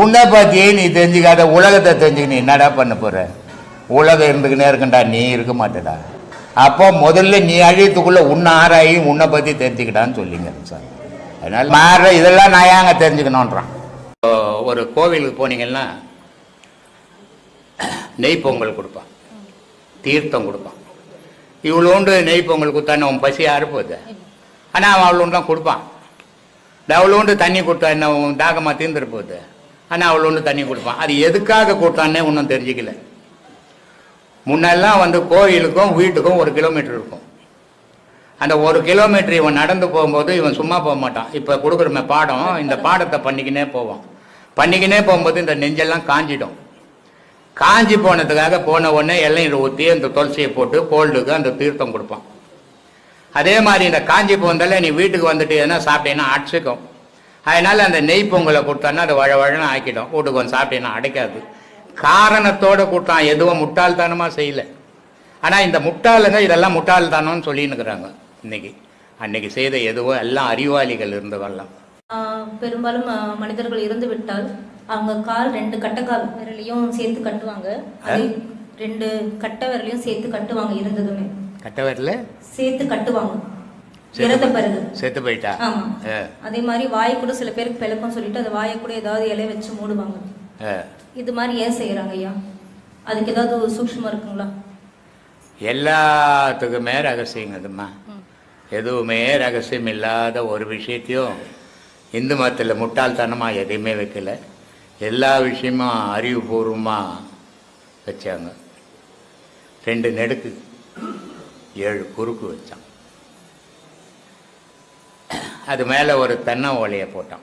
உன்னை பற்றியே நீ தெரிஞ்சுக்காத உலகத்தை தெரிஞ்சுக்க நீ என்னடா பண்ண போகிற உலகம் இருந்துக்கினே இருக்கண்டா நீ இருக்க மாட்டடா. அப்போ முதல்ல நீ அழியத்துக்குள்ளே உன்னை ஆராயி உன்னை பற்றி தெரிஞ்சுக்கிட்டான்னு சொல்லிங்க சார். அதனால் மாற இதெல்லாம் நான் ஏங்க தெரிஞ்சுக்கணுன்றான் ஒரு கோவிலுக்கு போனீங்கன்னா நெய் பொங்கல் கொடுப்பான். தீர்த்தம் கொடுப்பான். இவ்வளோண்டு நெய் பொங்கல் கொடுத்தானே உன் பசி அறுப்போது ஆனால் அவன் அவ்வளோண்டு தான் கொடுப்பான். இந்த அவ்வளோண்டு தண்ணி கொடுத்தா என்ன உன் தாகமாக தீர்ந்துரு போகுது. ஆனால் அவ்வளோண்டு தண்ணி கொடுப்பான். அது எதுக்காக கொடுத்தானே ஒன்றும் தெரிஞ்சுக்கல. முன்னெல்லாம் வந்து கோயிலுக்கும் வீட்டுக்கும் ஒரு கிலோமீட்டர் இருக்கும். அந்த ஒரு கிலோமீட்டர் இவன் நடந்து போகும்போது இவன் சும்மா போக மாட்டான். இப்போ கொடுக்குறமே பாடம் இந்த பாடத்தை பண்ணிக்கினே போவான். பண்ணிக்கினே போகும்போது இந்த நெஞ்செல்லாம் காஞ்சிடும். காஞ்சி போனதுக்காக போன உடனே எல்லையில் ஊற்றி அந்த துளசியை போட்டு கோல்டுக்கு அந்த தீர்த்தம் கொடுப்பான். அதே மாதிரி இந்த காஞ்சி போந்தால நீ வீட்டுக்கு வந்துட்டு எதனா சாப்பிட்டீங்கன்னா அடிச்சுக்கும். அதனால அந்த நெய் பொங்கலை கொடுத்தான்னா அது வழ வழன்னு ஆக்கிடும். வீட்டுக்கு வந்து சாப்பிட்டீங்கன்னா அடைக்காது. காரணத்தோட கொடுத்தான் எதுவும் முட்டாள்தனமாக செய்யல. ஆனால் இந்த முட்டாளுங்க இதெல்லாம் முட்டாள்தானம்னு சொல்லின்னு இருக்கிறாங்க இன்னைக்கு. அன்னைக்கு செய்த எதுவோ எல்லாம் அறிவாளிகள் இருந்தவெல்லாம் ஆஹ் பெரும்பாலும் மனிதர்கள் இறந்து விட்டால் அவங்க கால் ரெண்டு கட்டைக்கால் விரலையும் சேர்த்து கட்டுவாங்க. அது ரெண்டு கட்டை விரலையும் சேர்த்து கட்டுவாங்க இருந்ததுமே. கட்டவரில் சேர்த்து கட்டுவாங்க. இறந்த பிறகு. செத்து போயிட்டா? அதே மாதிரி வாய் கூட சில பேருக்கு பிளக்கம் சொல்லிட்டு அந்த வாயை கூட ஏதாவது இலைய வச்சு மூடுவாங்க. இது மாதிரி ஏன் செய்யறாங்க ஐயா? அதுக்கு ஏதாவது ஒரு சூக்ஷ்மம் இருக்குங்களா? எல்லாத்துக்குமே ரகசியங்கதும்மா எதுவுமே ரகசியம் இல்லாத ஒரு விஷயத்தையும் இந்து மதத்தில் முட்டாள்தனமாக எதையுமே வைக்கல. எல்லா விஷயமும் அறிவுபூர்வமாக வச்சாங்க. ரெண்டு நெடுக்கு ஏழு குறுக்கு வச்சான் அது மேலே ஒரு தென்னை ஓலையை போட்டான்.